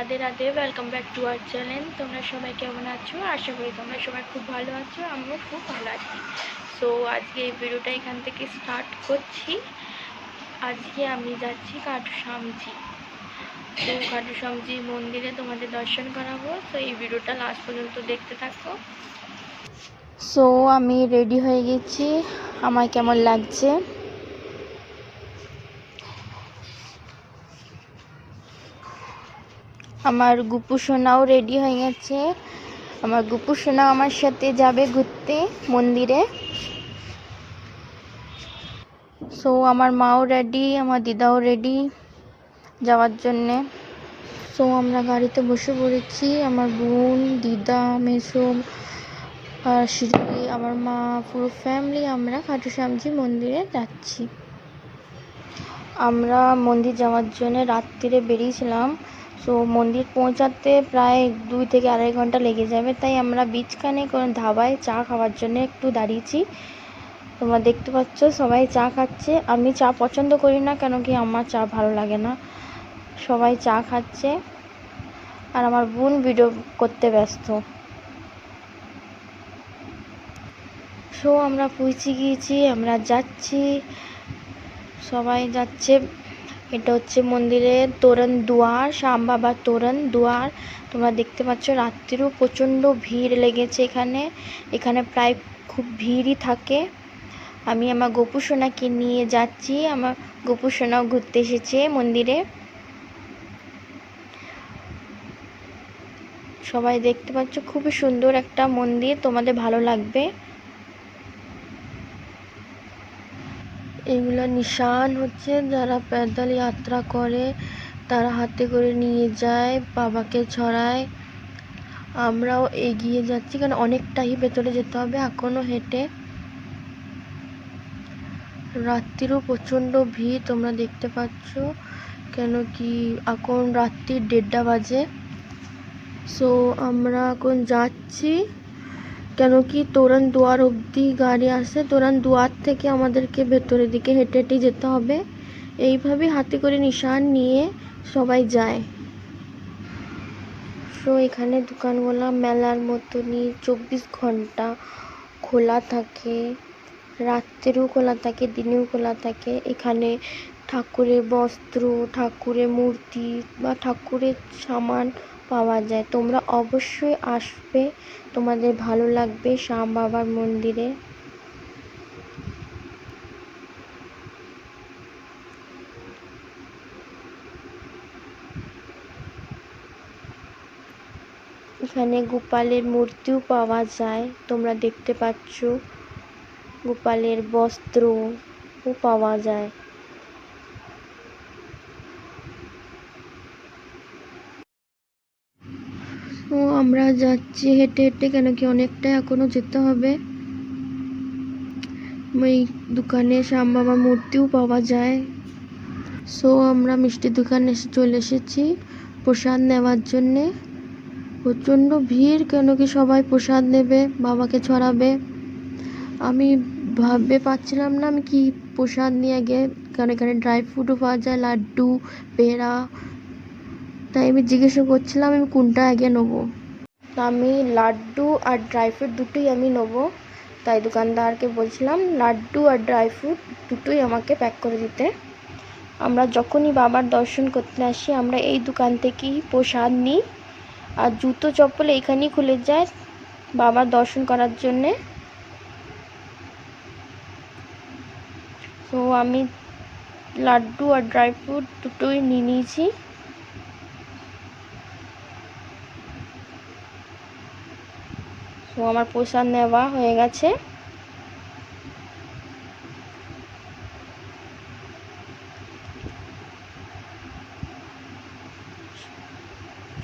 Radhe Radhe welcome back to our channel তোমরা সবাই কেমন আছো? আশা করি তোমরা সবাই খুব ভালো আছো, আমিও খুব ভালো আছি। সো আজকে এই ভিডিওটা এখান থেকে স্টার্ট করছি। আজকে আমি যাচ্ছি কাঠুসামজি তো কাঠুসামজি মন্দিরে তোমাদের দর্শন করাবো। তো এই ভিডিওটা লাস্ট পর্যন্ত দেখতে থাকো। সো আমি রেডি হয়ে গেছি। আমার কেমন লাগছে? আমার গুপু সোনাও রেডি হয়ে গেছে। আমার গুপু সোনা আমার সাথে যাবে ঘুরতে, মন্দিরে। সো আমার মাও রেডি আমার দিদাও রেডি যাওয়ার জন্যে। সো আমরা গাড়িতে বসে পড়েছি। আমার বোন, দিদা মেসো আর শ্রী আমার মা, পুরো ফ্যামিলি আমরা খাটু শ্যামজি মন্দিরে যাচ্ছি। আমরা মন্দির যাওয়ার জন্য রাত্রিরে বেরিয়েছিলাম। সো মন্দির পৌঁছাতে প্রায় দুই থেকে আড়াই ঘণ্টা লেগে যাবে। তাই আমরা বিচখানে কোনো ধাবায় চা খাওয়ার জন্য একটু দাঁড়িয়েছি। তোমরা দেখতে পাচ্ছ, সবাই চা খাচ্ছে। আমি চা পছন্দ করি না কেন কি আমার চা ভালো লাগে না। সবাই চা খাচ্ছে। আর আমার বোন ভিডিও করতে ব্যস্ত। সো আমরা পৌঁছে গিয়েছি, আমরা যাচ্ছি। সবাই যাচ্ছে। এটা হচ্ছে মন্দিরের তোরণ দুয়ার, শ্যাম বাবার তোরণ দুয়ার। তোমরা দেখতে পাচ্ছ রাত্রিরও প্রচণ্ড ভিড় লেগেছে এখানে। এখানে প্রায় খুব ভিড়ই থাকে। আমি আমার গোপু সোনাকে নিয়ে যাচ্ছি। আমার গোপু সোনাও ঘুরতে এসেছে মন্দিরে। সবাই দেখতে পাচ্ছ, খুবই সুন্দর একটা মন্দির। তোমাদের ভালো লাগবে। এগুলো নিশান হচ্ছে। যারা প্যাদল যাত্রা করে, তারা হাতে করে নিয়ে যায়, বাবাকে ছড়ায়। আমরাও এগিয়ে যাচ্ছি, কারণ অনেকটাই ভেতরে যেতে হবে এখনও হেঁটে। রাত্রিরও প্রচণ্ড ভিড়, তোমরা দেখতে পাচ্ছ। কেন কি, এখন রাত্রির দেড়টা বাজে। সো আমরা এখন যাচ্ছি। কেন কি তোরণ দুয়ার অবধি গাড়ি আসে তোরণ দুয়ার থেকে আমাদেরকে ভেতরের দিকে হেঁটে হেঁটে যেতে হবে। এইভাবে হাতে করে নিশান নিয়ে সবাই যায়। সো এখানে দোকানগুলো মেলার মতনই চব্বিশ ঘণ্টা খোলা থাকে, রাত্রেও খোলা থাকে, দিনেও খোলা থাকে। এখানে ঠাকুরের বস্ত্র, ঠাকুরের মূর্তি বা ঠাকুরের সামান পাওয়া যায়। তোমরা অবশ্যই আসবে। তোমাদের ভালো লাগবে শ্যাম বাবার মন্দিরে। এখানে গোপালের মূর্তিও পাওয়া যায়। তোমরা দেখতে পাচ্ছ গোপালের বস্ত্রও পাওয়া যায় ও আমরা যাচ্ছি হেঁটে হেঁটে কেন কি অনেকটা এখনও যেতে হবে। ওই দোকানে শ্যাম বাবার মূর্তিও পাওয়া যায়। সো আমরা মিষ্টির দোকানে এসে চলে এসেছি প্রসাদ নেওয়ার জন্যে। প্রচণ্ড ভিড়, কেন কি সবাই প্রসাদ নেবে, বাবাকে ছড়াবে। আমি ভাবতে পারছিলাম না আমি কি প্রসাদ নিয়ে গিয়ে কারণ এখানে ড্রাই ফ্রুটও পাওয়া যায়, লাড্ডু, পেড়া। তাই আমি জিজ্ঞাসা করছিলাম আমি কোনটা আগে নেব। আমি লাড্ডু আর ড্রাই ফ্রুট দুটোই আমি নেব। তাই দোকানদারকে বলছিলাম, লাড্ডু আর ড্রাই ফ্রুট দুটোই আমাকে প্যাক করে দিতে। আমরা যখনই বাবার দর্শন করতে আসি, আমরা এই দোকান থেকেই প্রসাদ নিই। আর জুতো চপ্পল এইখানেই খুলে যায় বাবার দর্শন করার জন্যে। তো আমি লাড্ডু আর ড্রাই ফ্রুট দুটোই নিয়ে নিয়েছি। তো আমার প্রসাদ নেওয়া হয়ে গেছে।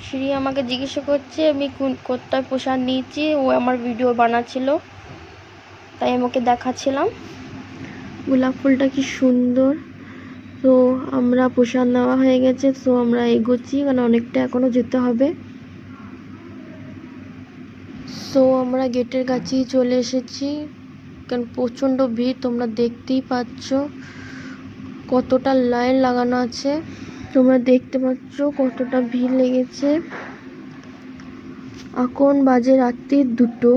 শ্রী আমাকে জিজ্ঞাসা করছে, আমি কোন, কোথায় প্রসাদ নিয়েছি? ও আমার ভিডিও বানাচ্ছিল। তাই আমাকে দেখাচ্ছিলাম। গোলাপ ফুলটা কি সুন্দর। তো আমরা প্রসাদ নেওয়া হয়ে গেছে, তো আমরা এগোচ্ছি। কারণ অনেকটা এখনও যেতে হবে। সো আমরা গেটের কাছেই চলে এসেছি। কারণ প্রচণ্ড ভিড়, তোমরা দেখতেই পাচ্ছ কতটা লাইন লাগানো আছে। তোমরা দেখতে পাচ্ছ কতটা ভিড় লেগেছে। এখন বাজে রাত্রি দুটো।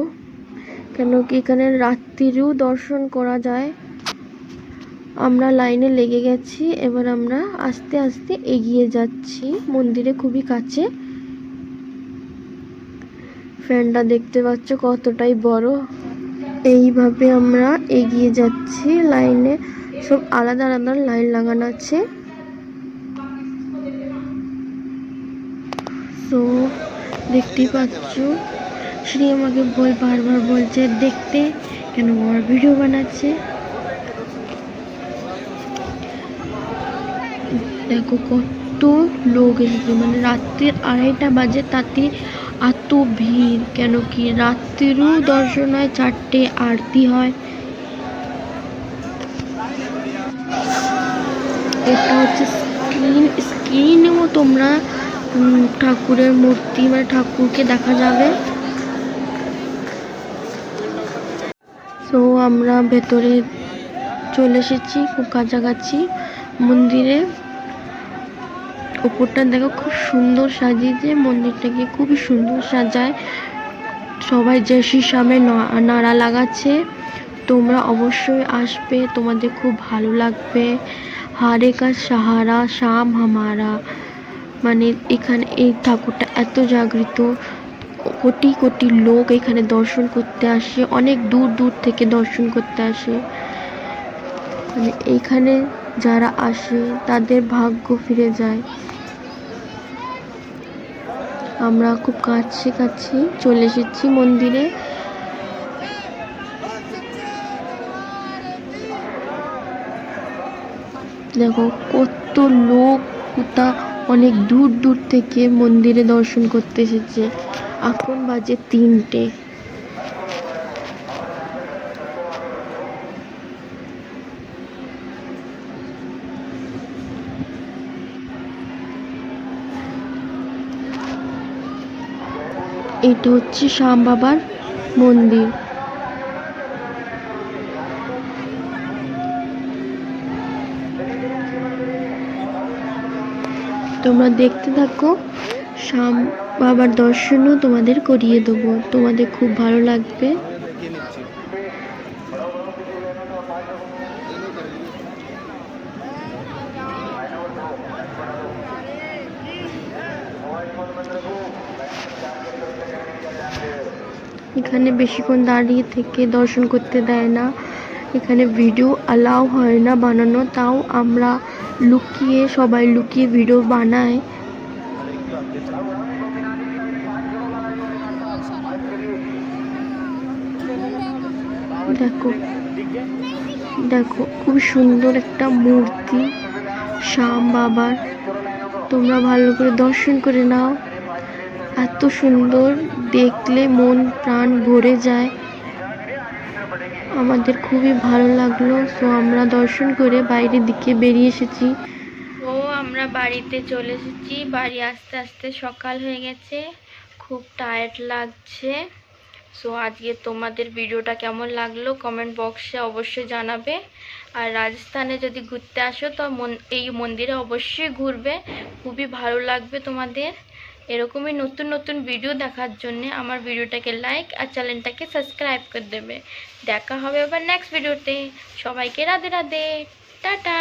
কেন কি এখানে রাত্রিরও দর্শন করা যায়। আমরা লাইনে লেগে গেছি, এবার আমরা আস্তে আস্তে এগিয়ে যাচ্ছি। মন্দিরে খুবই কাছে। ফ্যানটা দেখতে পাচ্ছ কতটাই বড়। এইভাবে আমরা এগিয়ে যাচ্ছি লাইনে। সব আলাদা আলাদা লাইন লাগানো আছে। তো দেখতেই পাচ্ছ, শ্রী আমাকে বল বারবার বলছে, দেখতে কেন আমার ভিডিও বানাচ্ছে? দেখো কত লোক এসেছে। মানে রাত্রির আড়াইটা বাজে, তাতে এত ভিড় কেন কি? রাত্রিরও দর্শন হয় চারটে আরতি হয়। এটা হচ্ছে স্ক্রিন, স্ক্রিনেও তোমরা ঠাকুরের মূর্তি মানে ঠাকুরকে দেখা যাবে। তো আমরা ভেতরে চলে এসেছি, খুব কাছাকাছি মন্দিরে। উপরটা দেখো খুব সুন্দর সাজিয়েছে মন্দিরটাকে খুবই সুন্দর সাজায়। সবাই যে সামনে নাড়া লাগাচ্ছে। তোমরা অবশ্যই আসবে, তোমাদের খুব ভালো লাগবে। হারে কা সাহারা শাম হামারা। মানে এখানে এই ঠাকুরটা এত জাগৃত। কোটি কোটি লোক এখানে দর্শন করতে আসে, অনেক দূর দূর থেকে দর্শন করতে আসে। মানে এইখানে যারা আসে, তাদের ভাগ্য ফিরে যায়। আমরা খুব কাছে কাছে চলে এসেছি মন্দিরে। দেখো, কত লোক কোথা অনেক দূর দূর থেকে মন্দিরে দর্শন করতে এসেছে। এখন বাজে তিনটে। এটা হচ্ছে শ্যাম বাবার মন্দির। তোমরা দেখতে থাকো, শ্যাম বাবার দর্শনও তোমাদের করিয়ে দেবো। তোমাদের খুব ভালো লাগবে। এখানে বেশিক্ষণ দাঁড়িয়ে থেকে দর্শন করতে দেয় না। এখানে ভিডিও অ্যালাউ হয় না বানানো, তাও আমরা লুকিয়ে, সবাই লুকিয়ে ভিডিও বানায়। দেখো দেখো, খুব সুন্দর একটা মূর্তি, শ্যাম বাবার। তোমরা ভালো করে দর্শন করে নাও। এত সুন্দর দেখলে মন প্রাণ ভরে যায়। আমাদের খুবই ভালো লাগল। সো আমরা দর্শন করে বাইরের দিকে বেরিয়ে এসেছি। ও আমরা বাড়িতে চলে এসেছি। বাড়ি আস্তে আস্তে সকাল হয়ে গেছে। খুব টায়ার্ড লাগছে। সো আজকে তোমাদের ভিডিওটা কেমন লাগল কমেন্ট বক্সে অবশ্যই জানাবে। আর রাজস্থানে যদি ঘুরতে আসো, তো এই মন্দিরে অবশ্যই ঘুরবে। খুবই ভালো লাগবে তোমাদের। এরকমই নতুন নতুন ভিডিও দেখার জন্য আমার ভিডিওটাকে লাইক আর চ্যানেলটাকে সাবস্ক্রাইব করে দেবে। দেখা হবে আবার নেক্সট ভিডিওতে সবাইকে রাধে রাধে। টাটা।